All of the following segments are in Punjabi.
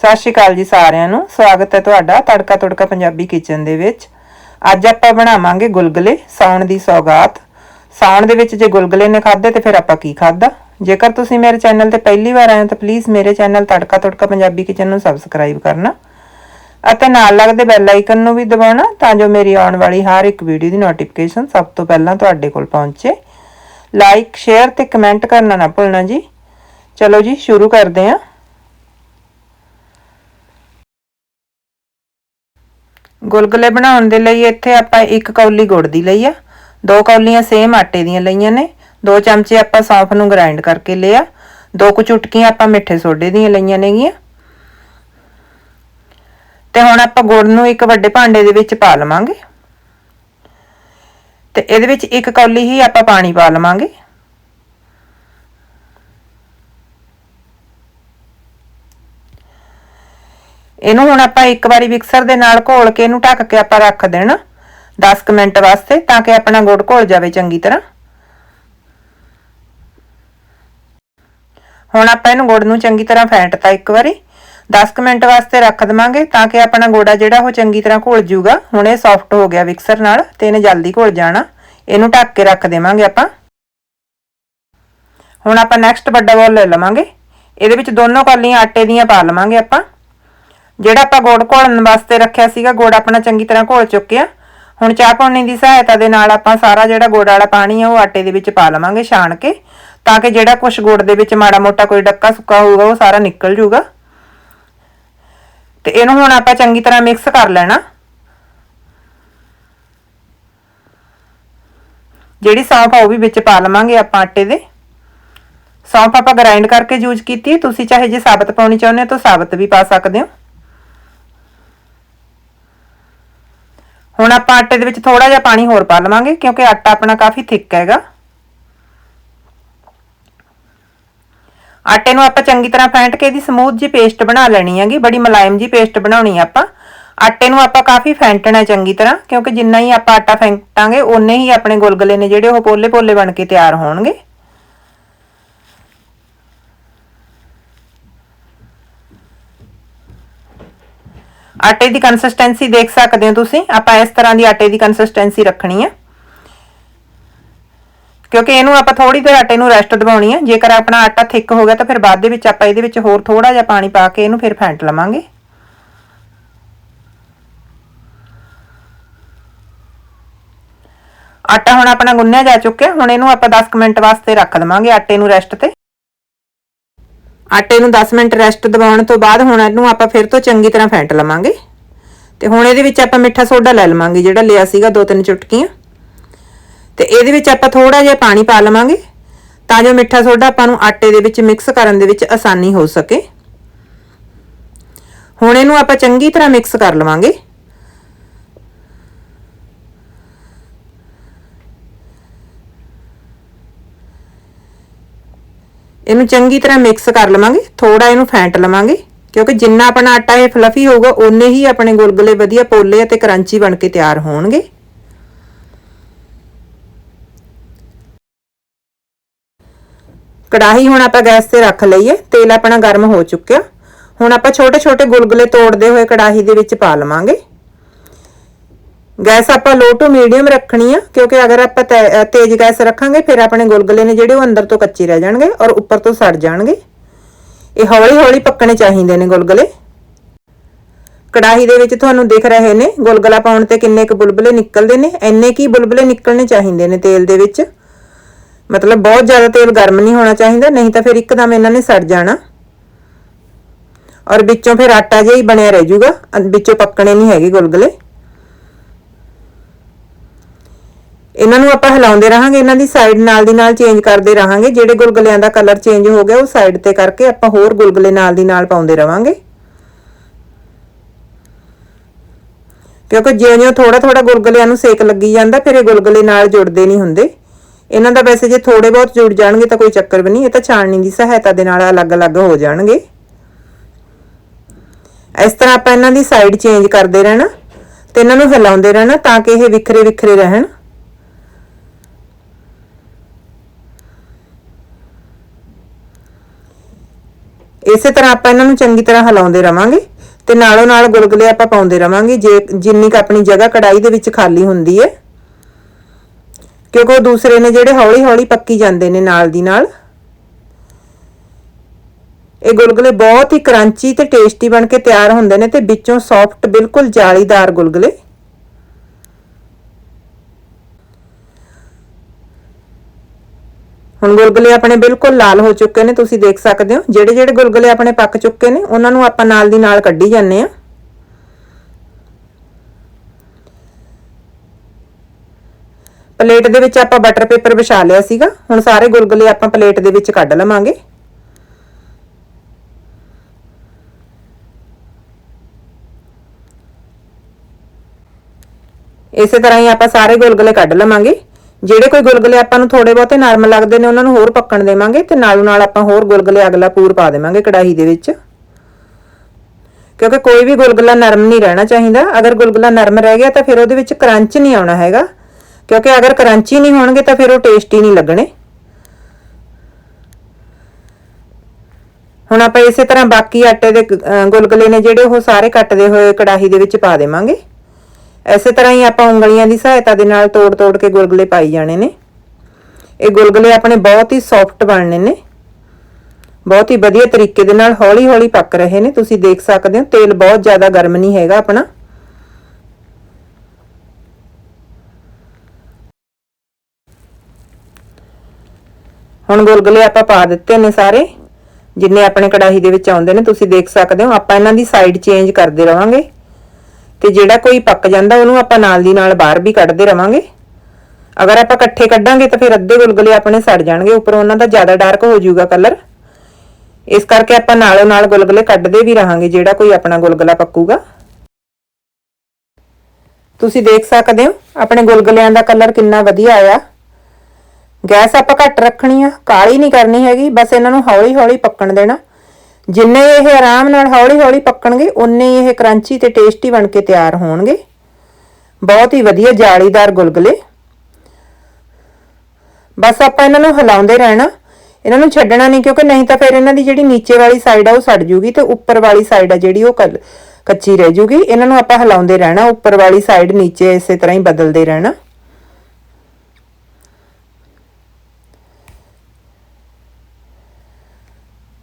ਸਤਿ ਸ਼੍ਰੀ ਅਕਾਲ ਜੀ ਸਾਰਿਆਂ ਨੂੰ। ਸਵਾਗਤ ਹੈ ਤੁਹਾਡਾ ਤੜਕਾ ਤੁੜਕਾ ਪੰਜਾਬੀ ਕਿਚਨ ਦੇ ਵਿੱਚ। ਅੱਜ ਆਪਾਂ ਬਣਾਵਾਂਗੇ ਗੁਲਗੁਲੇ, ਸਾਉਣ ਦੀ ਸੌਗਾਤ। ਸਾਉਣ ਦੇ ਵਿੱਚ ਜੇ ਗੁਲਗੁਲੇ ਨੇ ਖਾਦੇ ਤੇ ਫਿਰ ਆਪਾਂ ਕੀ ਖਾਦਾ ਜੇਕਰ ਤੁਸੀਂ ਮੇਰੇ ਚੈਨਲ ਤੇ ਪਹਿਲੀ ਵਾਰ ਆਏ ਹੋ ਤਾਂ ਪਲੀਜ਼ ਮੇਰੇ ਚੈਨਲ ਤੜਕਾ ਤੁੜਕਾ ਪੰਜਾਬੀ ਕਿਚਨ ਨੂੰ ਸਬਸਕ੍ਰਾਈਬ ਕਰਨਾ। ਅਤੇ ਨਾਲ ਲੱਗਦੇ ਬੈਲ ਆਈਕਨ ਨੂੰ ਵੀ ਦਬਾਉਣਾ ਤਾਂ ਜੋ ਮੇਰੀ ਆਉਣ ਵਾਲੀ ਹਰ ਇੱਕ ਵੀਡੀਓ ਦੀ ਨੋਟੀਫਿਕੇਸ਼ਨ ਸਭ ਤੋਂ ਪਹਿਲਾਂ ਤੁਹਾਡੇ ਕੋਲ ਪਹੁੰਚੇ। ਲਾਈਕ ਸ਼ੇਅਰ ਤੇ ਕਮੈਂਟ ਕਰਨਾ ਨਾ ਭੁੱਲਣਾ ਜੀ। ਚਲੋ ਜੀ, ਸ਼ੁਰੂ ਕਰਦੇ ਹਾਂ। ਗੁਲਗੁਲੇ ਬਣਾਉਣ ਦੇ ਲਈ ਇੱਥੇ ਆਪਾਂ ਇੱਕ ਕੌਲੀ ਗੁੜ ਦੀ ਲਈ ਆ। ਦੋ ਕੌਲੀਆਂ ਸੇਮ ਆਟੇ ਦੀਆਂ ਲਈਆਂ ਨੇ। ਦੋ ਚਮਚੇ ਆਪਾਂ ਸੌਂਫ ਨੂੰ ਗ੍ਰਾਈਂਡ ਕਰਕੇ ਲਿਆ। ਦੋ ਕੁ ਚੁਟਕੀਆਂ ਆਪਾਂ ਮਿੱਠੇ ਸੋਡੇ ਦੀਆਂ ਲਈਆਂ ਨੇਗੀਆਂ। ਤੇ ਹੁਣ ਆਪਾਂ ਗੁੜ ਨੂੰ ਇੱਕ ਵੱਡੇ ਭਾਂਡੇ ਦੇ ਵਿੱਚ ਪਾ ਲਵਾਂਗੇ। ਤੇ ਇਹਦੇ ਵਿੱਚ ਇੱਕ ਕੌਲੀ ਹੀ ਆਪਾਂ ਪਾਣੀ ਪਾ ਲਵਾਂਗੇ। ਇਹਨੂੰ ਹੁਣ ਆਪਾਂ ਇੱਕ ਵਾਰੀ ਮਿਕਸਰ ਦੇ ਨਾਲ ਘੋਲ ਕੇ ਇਹਨੂੰ ਢੱਕ ਕੇ ਆਪਾਂ ਰੱਖ ਦੇਣਾ 10 ਕੁ ਮਿੰਟ ਵਾਸਤੇ ਤਾਂ ਕਿ ਆਪਣਾ ਗੁੜ ਘੁਲ ਜਾਵੇ ਚੰਗੀ ਤਰ੍ਹਾਂ। ਹੁਣ ਆਪਾਂ ਇਹਨੂੰ ਗੁੜ ਨੂੰ ਚੰਗੀ ਤਰ੍ਹਾਂ ਫੈਂਟਤਾ ਇੱਕ ਵਾਰੀ। 10 ਕੁ ਮਿੰਟ ਵਾਸਤੇ ਰੱਖ ਦਵਾਂਗੇ ਤਾਂ ਕਿ ਆਪਣਾ ਗੋੜਾ ਜਿਹੜਾ ਉਹ ਚੰਗੀ ਤਰ੍ਹਾਂ ਘੁਲ ਜਾਊਗਾ। ਹੁਣ ਇਹ ਸੌਫਟ ਹੋ ਗਿਆ ਮਿਕਸਰ ਨਾਲ ਤੇ ਇਹਨੇ ਜਲਦੀ ਘੁਲ ਜਾਣਾ। ਇਹਨੂੰ ਢੱਕ ਕੇ ਰੱਖ ਦੇਵਾਂਗੇ ਆਪਾਂ। ਹੁਣ ਆਪਾਂ ਨੈਕਸਟ ਵੱਡਾ ਬੋਲ ਲੈ ਲਵਾਂਗੇ। ਇਹਦੇ ਵਿੱਚ ਦੋਨੋਂ ਕੌਲੀਆਂ ਆਟੇ ਦੀਆਂ ਪਾ ਲਵਾਂਗੇ ਆਪਾਂ। ਜਿਹੜਾ ਆਪਾਂ ਗੁੜ ਘੋਲਣ ਵਾਸਤੇ ਰੱਖਿਆ ਸੀਗਾ, ਗੁੜ ਆਪਣਾ ਚੰਗੀ ਤਰ੍ਹਾਂ ਘੋਲ ਚੁੱਕਿਆ ਹੁਣ ਚਾਹ ਪਾਉਣੀ ਦੀ ਸਹਾਇਤਾ ਦੇ ਨਾਲ ਆਪਾਂ ਸਾਰਾ ਜਿਹੜਾ ਗੁੜ ਵਾਲਾ ਪਾਣੀ ਆ, ਉਹ ਆਟੇ ਦੇ ਵਿੱਚ ਪਾ ਲਵਾਂਗੇ ਛਾਣ ਕੇ, ਤਾਂ ਕਿ ਜਿਹੜਾ ਕੁਝ ਗੁੜ ਦੇ ਵਿੱਚ ਮਾੜਾ ਮੋਟਾ ਕੋਈ ਡੱਕਾ ਸੁੱਕਾ ਹੋਊਗਾ, ਉਹ ਸਾਰਾ ਨਿਕਲ ਜਾਊਗਾ ਤੇ ਇਹਨੂੰ ਹੁਣ ਆਪਾਂ ਚੰਗੀ ਤਰ੍ਹਾਂ ਮਿਕਸ ਕਰ ਲੈਣਾ। ਜਿਹੜੀ ਸੌਂਫ ਆ, ਉਹ ਵੀ ਵਿੱਚ ਪਾ ਲਵਾਂਗੇ ਆਪਾਂ ਆਟੇ ਦੇ। ਸੌਂਫ ਆਪਾਂ ਗ੍ਰਾਈਂਡ ਕਰਕੇ ਯੂਜ਼ ਕੀਤੀ ਤੁਸੀਂ ਚਾਹੇ ਜੇ ਸਾਬਤ ਪਾਉਣੀ ਚਾਹੁੰਦੇ ਹੋ ਤਾਂ ਸਾਬਤ ਵੀ ਪਾ ਸਕਦੇ ਹੋ। ਹੁਣ ਆਪਾਂ ਆਟੇ ਦੇ ਵਿੱਚ ਥੋੜਾ ਜਿਹਾ ਪਾਣੀ ਹੋਰ ਪਾ ਲਵਾਂਗੇ, ਕਿਉਂਕਿ ਆਟਾ ਆਪਣਾ ਕਾਫੀ ਥਿੱਕ ਹੈਗਾ। ਆਟੇ ਨੂੰ ਆਪਾਂ ਚੰਗੀ ਤਰ੍ਹਾਂ ਫੈਂਟ ਕੇ ਇਹਦੀ ਸਮੂਥ ਜੀ ਪੇਸਟ ਬਣਾ ਲੈਣੀ ਹੈਗੀ, ਬੜੀ ਮਲਾਇਮ ਜੀ ਪੇਸਟ ਬਣਾਉਣੀ ਆ ਆਪਾਂ। ਆਟੇ ਨੂੰ ਆਪਾਂ ਕਾਫੀ ਫੈਂਟਣਾ ਚੰਗੀ ਤਰ੍ਹਾਂ, ਕਿਉਂਕਿ ਜਿੰਨਾ ਹੀ ਆਪਾਂ ਆਟਾ ਫੈਂਟਾਂਗੇ ਉਨੇ ਹੀ ਆਪਣੇ ਗੁਲਗੁਲੇ ਨੇ ਜਿਹੜੇ ਉਹ ਪੋਲੇ-ਪੋਲੇ ਬਣ ਕੇ ਤਿਆਰ ਹੋਣਗੇ। ਆਟੇ ਦੀ ਕੰਸਿਸਟੈਂਸੀ ਦੇਖ ਸਕਦੇ ਹੋ ਤੁਸੀਂ। ਆਪਾਂ ਇਸ ਤਰ੍ਹਾਂ ਦੀ ਆਟੇ ਦੀ ਕੰਸਿਸਟੈਂਸੀ ਰੱਖਣੀ ਹੈ। ਕਿਉਂਕਿ ਇਹਨੂੰ ਆਪਾਂ ਥੋੜੀ ਦੇਰ ਆਟੇ ਨੂੰ ਰੈਸਟ ਦਿਵਾਉਣੀ ਹੈ। ਜੇਕਰ ਆਪਣਾ ਆਟਾ ਥਿੱਕ ਹੋ ਗਿਆ ਤਾਂ ਫਿਰ ਬਾਅਦ ਦੇ ਵਿੱਚ ਆਪਾਂ ਇਹਦੇ ਵਿੱਚ ਹੋਰ ਥੋੜਾ ਜਿਹਾ ਪਾਣੀ ਪਾ ਕੇ ਇਹਨੂੰ ਫਿਰ ਫੈਂਟ ਲਵਾਂਗੇ। ਆਟਾ ਹੁਣ ਆਪਣਾ ਗੁੰਨਿਆ ਜਾ ਚੁੱਕਿਆ। ਹੁਣ ਇਹਨੂੰ ਆਪਾਂ 10 ਮਿੰਟ ਵਾਸਤੇ ਰੱਖ ਦਵਾਂਗੇ ਆਟੇ ਨੂੰ ਰੈਸਟ ਤੇ। ਆਟੇ ਨੂੰ 10 ਮਿੰਟ ਰੈਸਟ ਦਿਵਾਉਣ ਤੋਂ ਬਾਅਦ ਹੁਣ ਇਹਨੂੰ ਆਪਾਂ ਫਿਰ ਤੋਂ ਚੰਗੀ ਤਰ੍ਹਾਂ ਫੈਂਟ ਲਵਾਂਗੇ। ਤੇ ਹੁਣ ਇਹਦੇ ਵਿੱਚ ਆਪਾਂ ਮਿੱਠਾ ਸੋਡਾ ਲੈ ਲਵਾਂਗੇ, ਜਿਹੜਾ ਲਿਆ ਸੀਗਾ ਦੋ ਤਿੰਨ ਚੁਟਕੀਆਂ। ਤੇ ਇਹਦੇ ਵਿੱਚ ਆਪਾਂ ਥੋੜਾ ਜਿਹਾ ਪਾਣੀ ਪਾ ਲਵਾਂਗੇ, ਤਾਂ ਜੋ ਮਿੱਠਾ ਸੋਡਾ ਆਪਾਂ ਨੂੰ ਆਟੇ ਦੇ ਵਿੱਚ ਮਿਕਸ ਕਰਨ ਦੇ ਵਿੱਚ ਆਸਾਨੀ ਹੋ ਸਕੇ। ਹੁਣ ਇਹਨੂੰ ਆਪਾਂ ਚੰਗੀ ਤਰ੍ਹਾਂ ਮਿਕਸ ਕਰ ਲਵਾਂਗੇ। ਇਹਨੂੰ ਚੰਗੀ ਤਰ੍ਹਾਂ ਮਿਕਸ ਕਰ ਲਵਾਂਗੇ ਥੋੜਾ ਇਹਨੂੰ ਫੈਂਟ ਲਵਾਂਗੇ, ਕਿਉਂਕਿ ਜਿੰਨਾ ਆਪਣਾ ਆਟਾ ਇਹ ਫਲਫੀ ਹੋਊਗਾ, ਓਨੇ ਹੀ ਆਪਣੇ ਗੁਲਗੁਲੇ ਵਧੀਆ ਪੋਲੇ ਅਤੇ ਕਰੰਚੀ ਬਣ ਕੇ ਤਿਆਰ ਹੋਣਗੇ। ਕੜਾਹੀ ਹੁਣ ਆਪਾਂ ਗੈਸ ਤੇ ਰੱਖ ਲਈਏ ਤੇਲ ਆਪਣਾ ਗਰਮ ਹੋ ਚੁੱਕਿਆ। ਹੁਣ ਆਪਾਂ ਛੋਟੇ ਛੋਟੇ ਗੁਲਗੁਲੇ ਤੋੜਦੇ ਹੋਏ ਕੜਾਹੀ ਦੇ ਵਿੱਚ ਪਾ ਲਵਾਂਗੇ। ਗੈਸ ਆਪਾਂ ਲੋ ਟੂ ਮੀਡੀਅਮ ਰੱਖਣੀ ਆ, ਕਿਉਂਕਿ ਅਗਰ ਆਪਾਂ ਤੇਜ਼ ਗੈਸ ਰੱਖਾਂਗੇ, ਫਿਰ ਆਪਣੇ ਗੁਲਗਲੇ ਨੇ ਜਿਹੜੇ ਉਹ ਅੰਦਰ ਤੋਂ ਕੱਚੇ ਰਹਿ ਜਾਣਗੇ ਔਰ ਉੱਪਰ ਤੋਂ ਸੜ ਜਾਣਗੇ। ਇਹ ਹੌਲੀ ਹੌਲੀ ਪੱਕਣੇ ਚਾਹੀਦੇ ਨੇ ਗੁਲਗੁਲੇ। ਕੜਾਹੀ ਦੇ ਵਿੱਚ ਤੁਹਾਨੂੰ ਦਿਖ ਰਹੇ ਨੇ ਗੁਲਗਲਾ ਪਾਉਣ ਤੇ ਕਿੰਨੇ ਕੁ ਬੁਲਬਲੇ ਨਿਕਲਦੇ ਨੇ ਐਨੇ ਕੀ ਬੁਲਬਲੇ ਨਿਕਲਣੇ ਚਾਹੀਦੇ ਨੇ ਤੇਲ ਦੇ ਵਿੱਚ। ਮਤਲਬ ਬਹੁਤ ਜ਼ਿਆਦਾ ਤੇਲ ਗਰਮ ਨਹੀਂ ਹੋਣਾ ਚਾਹੀਦਾ, ਨਹੀਂ ਤਾਂ ਫਿਰ ਇੱਕਦਮ ਇਹਨਾਂ ਨੇ ਸੜ ਜਾਣਾ। ਔਰ ਵਿੱਚੋਂ ਫਿਰ ਆਟਾ ਜਿਹਾ ਹੀ ਬਣਿਆ ਰਹਿ ਜਾਊਗਾ ਵਿੱਚੋਂ ਪੱਕਣੇ ਨਹੀਂ ਹੈਗੇ ਗੁਲਗੁਲੇ। ਇਹਨਾਂ ਨੂੰ ਆਪਾਂ ਹਿਲਾਉਂਦੇ ਰਹਾਂਗੇ, ਇਹਨਾਂ ਦੀ ਸਾਈਡ ਨਾਲ ਦੀ ਨਾਲ ਚੇਂਜ ਕਰਦੇ ਰਹਾਂਗੇ, ਜਿਹੜੇ ਗੁਲਗਲਿਆਂ ਦਾ ਕਲਰ ਚੇਂਜ ਹੋ ਗਿਆ ਉਹ ਸਾਈਡ ਤੇ ਕਰਕੇ ਆਪਾਂ ਹੋਰ ਗੁਲਗੁਲੇ ਨਾਲ ਦੀ ਨਾਲ ਪਾਉਂਦੇ ਰਵਾਂਗੇ। ਕਿਉਂਕਿ ਜਿਉਂ-ਜਿਉਂ ਥੋੜਾ-ਥੋੜਾ ਗੁਲਗੁਲਿਆਂ ਨੂੰ ਸੇਕ ਲੱਗੀ ਜਾਂਦਾ, ਫਿਰ ਇਹ ਗੁਲਗੁਲੇ ਨਾਲ ਜੁੜਦੇ ਨਹੀਂ ਹੁੰਦੇ। ਇਹਨਾਂ ਦਾ ਵੈਸੇ ਜੇ ਥੋੜੇ ਬਹੁਤ ਜੁੜ ਜਾਣਗੇ ਤਾਂ ਕੋਈ ਚੱਕਰ ਵੀ ਨਹੀਂ, ਇਹ ਤਾਂ ਛਾਣਨੀ ਦੀ ਸਹਾਇਤਾ ਦੇ ਨਾਲ ਅਲੱਗ-ਅਲੱਗ ਹੋ ਜਾਣਗੇ। ਇਸ ਤਰ੍ਹਾਂ ਆਪਾਂ ਇਹਨਾਂ ਦੀ ਸਾਈਡ ਚੇਂਜ ਕਰਦੇ ਰਹਿਣਾ ਤੇ ਇਹਨਾਂ ਨੂੰ ਹਿਲਾਉਂਦੇ ਰਹਿਣਾ ਤਾਂ ਕਿ ਇਹ ਵਿਖਰੇ ਵਿਖਰੇ ਰਹਿਣ। ਇਸੇ ਤਰ੍ਹਾਂ ਆਪਾਂ ਇਹਨਾਂ ਨੂੰ ਚੰਗੀ ਤਰ੍ਹਾਂ ਹਿਲਾਉਂਦੇ ਰਵਾਂਗੇ ਤੇ ਨਾਲੋਂ ਨਾਲ ਗੁਲਗੁਲੇ ਆਪਾਂ ਪਾਉਂਦੇ ਰਵਾਂਗੇ, ਜੇ ਜਿੰਨੀ ਕ ਆਪਣੀ ਜਗ੍ਹਾ ਕੜਾਈ ਦੇ ਵਿੱਚ ਖਾਲੀ ਹੁੰਦੀ ਹੈ। ਕਿਉਂਕਿ ਉਹ ਦੂਸਰੇ ਨੇ ਜਿਹੜੇ ਹੌਲੀ ਹੌਲੀ ਪੱਕੀ ਜਾਂਦੇ ਨੇ ਨਾਲ ਦੀ ਨਾਲ। ਇਹ ਗੁਲਗੁਲੇ ਬਹੁਤ ਹੀ ਕਰੰਚੀ ਤੇ ਟੇਸਟੀ ਬਣ ਕੇ ਤਿਆਰ ਹੁੰਦੇ ਨੇ ਤੇ ਵਿੱਚੋਂ ਸੌਫਟ ਬਿਲਕੁਲ ਜਾਲੀਦਾਰ ਗੁਲਗੁਲੇ। ਹੁਣ ਗੁਲਗੁਲੇ ਆਪਣੇ ਬਿਲਕੁਲ ਲਾਲ ਹੋ ਚੁੱਕੇ ਨੇ, ਤੁਸੀਂ ਦੇਖ ਸਕਦੇ ਹੋ। ਜਿਹੜੇ ਜਿਹੜੇ ਗੁਲਗੁਲੇ ਆਪਣੇ ਪੱਕ ਚੁੱਕੇ ਨੇ, ਉਹਨਾਂ ਨੂੰ ਆਪਾਂ ਨਾਲ ਦੀ ਨਾਲ ਕੱਢੀ ਜਾਂਦੇ ਆ ਪਲੇਟ ਦੇ ਵਿੱਚ ਆਪਾਂ ਬਟਰ ਪੇਪਰ ਵਿਛਾ ਲਿਆ ਸੀਗਾ। ਹੁਣ ਸਾਰੇ ਗੁਲਗੁਲੇ ਆਪਾਂ ਪਲੇਟ ਦੇ ਵਿੱਚ ਕੱਢ ਲਵਾਂਗੇ। ਇਸੇ ਤਰ੍ਹਾਂ ਹੀ ਆਪਾਂ ਸਾਰੇ ਗੁਲਗੁਲੇ ਕੱਢ ਲਵਾਂਗੇ। ਜਿਹੜੇ ਕੋਈ ਗੁਲਗੁਲੇ ਆਪਾਂ ਨੂੰ ਥੋੜੇ ਬਹੁਤੇ ਨਰਮ ਲੱਗਦੇ ਨੇ, ਉਹਨਾਂ ਨੂੰ ਹੋਰ ਪੱਕਣ ਦੇਵਾਂਗੇ ਤੇ ਨਾਲੋਂ ਨਾਲ ਆਪਾਂ ਹੋਰ ਗੁਲਗੁਲੇ ਅਗਲਾ ਪੂਰ ਪਾ ਦੇਵਾਂਗੇ ਕੜਾਹੀ ਦੇ ਵਿੱਚ। ਕਿਉਂਕਿ ਕੋਈ ਵੀ ਗੁਲਗੁਲਾ ਨਰਮ ਨਹੀਂ ਰਹਿਣਾ ਚਾਹੀਦਾ। ਅਗਰ ਗੁਲਗੁਲਾ ਨਰਮ ਰਹਿ ਗਿਆ ਤਾਂ ਫਿਰ ਉਹਦੇ ਵਿੱਚ ਕਰੰਚ ਨਹੀਂ ਆਉਣਾ ਹੈਗਾ। ਕਿਉਂਕਿ ਅਗਰ ਕਰੰਚੀ ਨਹੀਂ ਹੋਣਗੇ ਤਾਂ ਫਿਰ ਉਹ ਟੇਸਟੀ ਨਹੀਂ ਲੱਗਣੇ। ਹੁਣ ਆਪਾਂ ਇਸੇ ਤਰ੍ਹਾਂ ਬਾਕੀ ਆਟੇ ਦੇ ਗੁਲਗੁਲੇ ਨੇ ਜਿਹੜੇ ਉਹ ਸਾਰੇ ਕੱਟਦੇ ਹੋਏ ਕੜਾਹੀ ਦੇ ਵਿੱਚ ਪਾ ਦੇਵਾਂਗੇ। ਐਸੇ ਤਰ੍ਹਾਂ ਹੀ ਆਪਾਂ ਉਂਗਲੀਆਂ ਦੀ ਸਹਾਇਤਾ ਦੇ ਨਾਲ ਤੋੜ-ਤੋੜ ਕੇ ਗੁਲਗੁਲੇ ਪਾਈ ਜਾਣੇ ਨੇ। ਇਹ ਗੁਲਗੁਲੇ ਆਪਣੇ ਬਹੁਤ ਹੀ ਸੌਫਟ ਬਣਨੇ ਨੇ। ਬਹੁਤ ਹੀ ਵਧੀਆ ਤਰੀਕੇ ਦੇ ਨਾਲ ਹੌਲੀ-ਹੌਲੀ ਪੱਕ ਰਹੇ ਨੇ। ਤੁਸੀਂ ਦੇਖ ਸਕਦੇ ਹੋ, ਤੇਲ ਬਹੁਤ ਜ਼ਿਆਦਾ ਗਰਮ ਨਹੀਂ ਹੈਗਾ ਆਪਣਾ। ਹੁਣ ਗੁਲਗੁਲੇ ਆਪਾਂ ਪਾ ਦਿੱਤੇ ਨੇ ਸਾਰੇ। ਜਿੰਨੇ ਆਪਣੇ ਕੜਾਹੀ ਦੇ ਵਿੱਚ ਆਉਂਦੇ ਨੇ, ਤੁਸੀਂ ਦੇਖ ਸਕਦੇ ਹੋ, ਆਪਾਂ ਇਹਨਾਂ ਦੀ ਸਾਈਡ ਚੇਂਜ ਕਰਦੇ ਰਵਾਂਗੇ। ਤੇ ਜਿਹੜਾ ਕੋਈ ਪੱਕ ਜਾਂਦਾ, ਉਹਨੂੰ ਆਪਾਂ ਨਾਲ ਦੀ ਨਾਲ ਬਾਹਰ ਵੀ ਕੱਢਦੇ ਰਵਾਂਗੇ। ਅਗਰ ਆਪਾਂ ਇਕੱਠੇ ਕੱਢਾਂਗੇ ਤਾਂ ਫਿਰ ਅੱਧੇ ਗੁਲਗੁਲੇ ਆਪਣੇ ਸੜ ਜਾਣਗੇ, ਉੱਪਰ ਉਹਨਾਂ ਦਾ ਜ਼ਿਆਦਾ ਡਾਰਕ ਹੋ ਜਾਊਗਾ ਕਲਰ ਇਸ ਕਰਕੇ ਆਪਾਂ ਨਾਲੋਂ ਨਾਲ ਗੁਲਗੁਲੇ ਕੱਢਦੇ ਵੀ ਰਹਾਂਗੇ, ਜਿਹੜਾ ਕੋਈ ਆਪਣਾ ਗੁਲਗੁਲਾ ਪੱਕੂਗਾ। ਤੁਸੀਂ ਦੇਖ ਸਕਦੇ ਹੋ, ਆਪਣੇ ਗੁਲਗੁਲਿਆਂ ਦਾ ਕਲਰ ਕਿੰਨਾ ਵਧੀਆ ਆਇਆ। ਗੈਸ ਆਪਾਂ ਘੱਟ ਰੱਖਣੀ ਆ, ਕਾਲੀ ਨਹੀਂ ਕਰਨੀ ਹੈਗੀ, ਬਸ ਇਹਨਾਂ ਨੂੰ ਹੌਲੀ ਹੌਲੀ ਪੱਕਣ ਦੇਣਾ। ਜਿੰਨੇ ਇਹ ਆਰਾਮ ਨਾਲ ਹੌਲੀ ਹੌਲੀ ਪੱਕਣਗੇ ਉਨੇ ਹੀ ਇਹ ਕਰੰਚੀ ਤੇ ਟੇਸਟੀ ਬਣ ਕੇ ਤਿਆਰ ਹੋਣਗੇ। ਬਹੁਤ ਹੀ ਵਧੀਆ ਜਾਲੀਦਾਰ ਗੁਲਗੁਲੇ। ਬਸ ਆਪਾਂ ਇਹਨਾਂ ਨੂੰ ਹਿਲਾਉਂਦੇ ਰਹਿਣਾ। ਇਹਨਾਂ ਨੂੰ ਛੱਡਣਾ ਨਹੀਂ, ਕਿਉਂਕਿ ਨਹੀਂ ਤਾਂ ਫਿਰ ਇਹਨਾਂ ਦੀ ਜਿਹੜੀ ਨੀਚੇ ਵਾਲੀ ਸਾਈਡ ਆ, ਉਹ ਸੜ ਜੂਗੀ ਤੇ ਉੱਪਰ ਵਾਲੀ ਸਾਈਡ ਆ ਜਿਹੜੀ, ਉਹ ਕੱਲ- ਕੱਚੀ ਰਹਿ ਜੂਗੀ। ਇਹਨਾਂ ਨੂੰ ਆਪਾਂ ਹਿਲਾਉਂਦੇ ਰਹਿਣਾ। ਉੱਪਰ ਵਾਲੀ ਸਾਈਡ ਨੀਚੇ ਇਸੇ ਤਰ੍ਹਾਂ ਹੀ ਬਦਲਦੇ ਰਹਿਣਾ।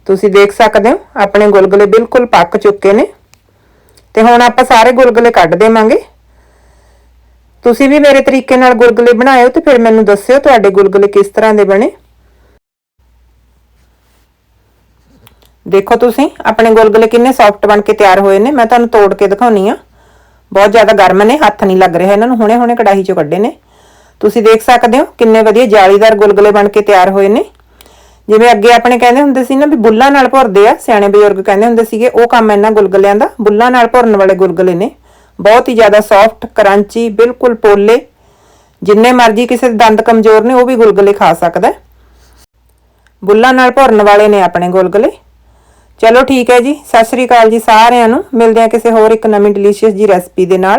ਤੁਸੀਂ ਦੇਖ ਸਕਦੇ ਹੋ, ਆਪਣੇ ਗੁਲਗੁਲੇ ਬਿਲਕੁਲ ਪੱਕ ਚੁੱਕੇ ਨੇ। ਤੇ ਹੁਣ ਆਪਾਂ ਸਾਰੇ ਗੁਲਗੁਲੇ ਕੱਢ ਦੇਵਾਂਗੇ। ਤੁਸੀਂ ਵੀ ਮੇਰੇ ਤਰੀਕੇ ਨਾਲ ਗੁਲਗੁਲੇ ਬਣਾਇਓ ਤੇ ਫਿਰ ਮੈਨੂੰ ਦੱਸਿਓ ਤੁਹਾਡੇ ਗੁਲਗੁਲੇ ਕਿਸ ਤਰ੍ਹਾਂ ਦੇ ਬਣੇ। ਦੇਖੋ ਤੁਸੀਂ, ਆਪਣੇ ਗੁਲਗੁਲੇ ਕਿੰਨੇ ਸੌਫਟ ਬਣ ਕੇ ਤਿਆਰ ਹੋਏ ਨੇ। ਮੈਂ ਤੁਹਾਨੂੰ ਤੋੜ ਕੇ ਦਿਖਾਉਣੀ ਆ। ਬਹੁਤ ਜ਼ਿਆਦਾ ਗਰਮ ਨੇ, ਹੱਥ ਨਹੀਂ ਲੱਗ ਰਿਹਾ ਇਹਨਾਂ ਨੂੰ, ਹੁਣੇ-ਹੁਣੇ ਕੜਾਹੀ ਚੋਂ ਕੱਢੇ ਨੇ। ਤੁਸੀਂ ਦੇਖ ਸਕਦੇ ਹੋ, ਕਿੰਨੇ ਵਧੀਆ ਜਾਲੀਦਾਰ ਗੁਲਗੁਲੇ ਬਣ ਕੇ ਤਿਆਰ ਹੋਏ ਨੇ। ਜਿਵੇਂ ਅੱਗੇ ਆਪਣੇ ਕਹਿੰਦੇ ਹੁੰਦੇ ਸੀ ਨਾ ਵੀ ਬੁੱਲਾਂ ਨਾਲ ਭੁਰਦੇ ਆ, ਸਿਆਣੇ ਬਜ਼ੁਰਗ ਕਹਿੰਦੇ ਹੁੰਦੇ ਸੀਗੇ, ਉਹ ਕੰਮ ਇਹਨਾਂ ਗੁਲਗੁਲਿਆਂ ਦਾ, ਬੁੱਲਾਂ ਨਾਲ ਭੁਰਨ ਵਾਲੇ ਗੁਲਗੁਲੇ ਨੇ। ਬਹੁਤ ਹੀ ਜ਼ਿਆਦਾ ਸੌਫਟ ਕਰੰਚੀ ਬਿਲਕੁਲ ਪੋਲੇ। ਜਿੰਨੇ ਮਰਜ਼ੀ ਕਿਸੇ ਦੇ ਦੰਦ ਕਮਜ਼ੋਰ ਨੇ, ਉਹ ਵੀ ਗੁਲਗੁਲੇ ਖਾ ਸਕਦਾ ਬੁੱਲਾਂ ਨਾਲ ਭੁਰਨ ਵਾਲੇ ਨੇ ਆਪਣੇ ਗੁਲਗੁਲੇ। ਚਲੋ ਠੀਕ ਹੈ ਜੀ, ਸਤਿ ਸ਼੍ਰੀ ਅਕਾਲ ਜੀ ਸਾਰਿਆਂ ਨੂੰ। ਮਿਲਦੇ ਹਾਂ ਕਿਸੇ ਹੋਰ ਇੱਕ ਨਵੀਂ ਡਿਲੀਸ਼ੀਅਸ ਜੀ ਰੈਸਪੀ ਦੇ ਨਾਲ।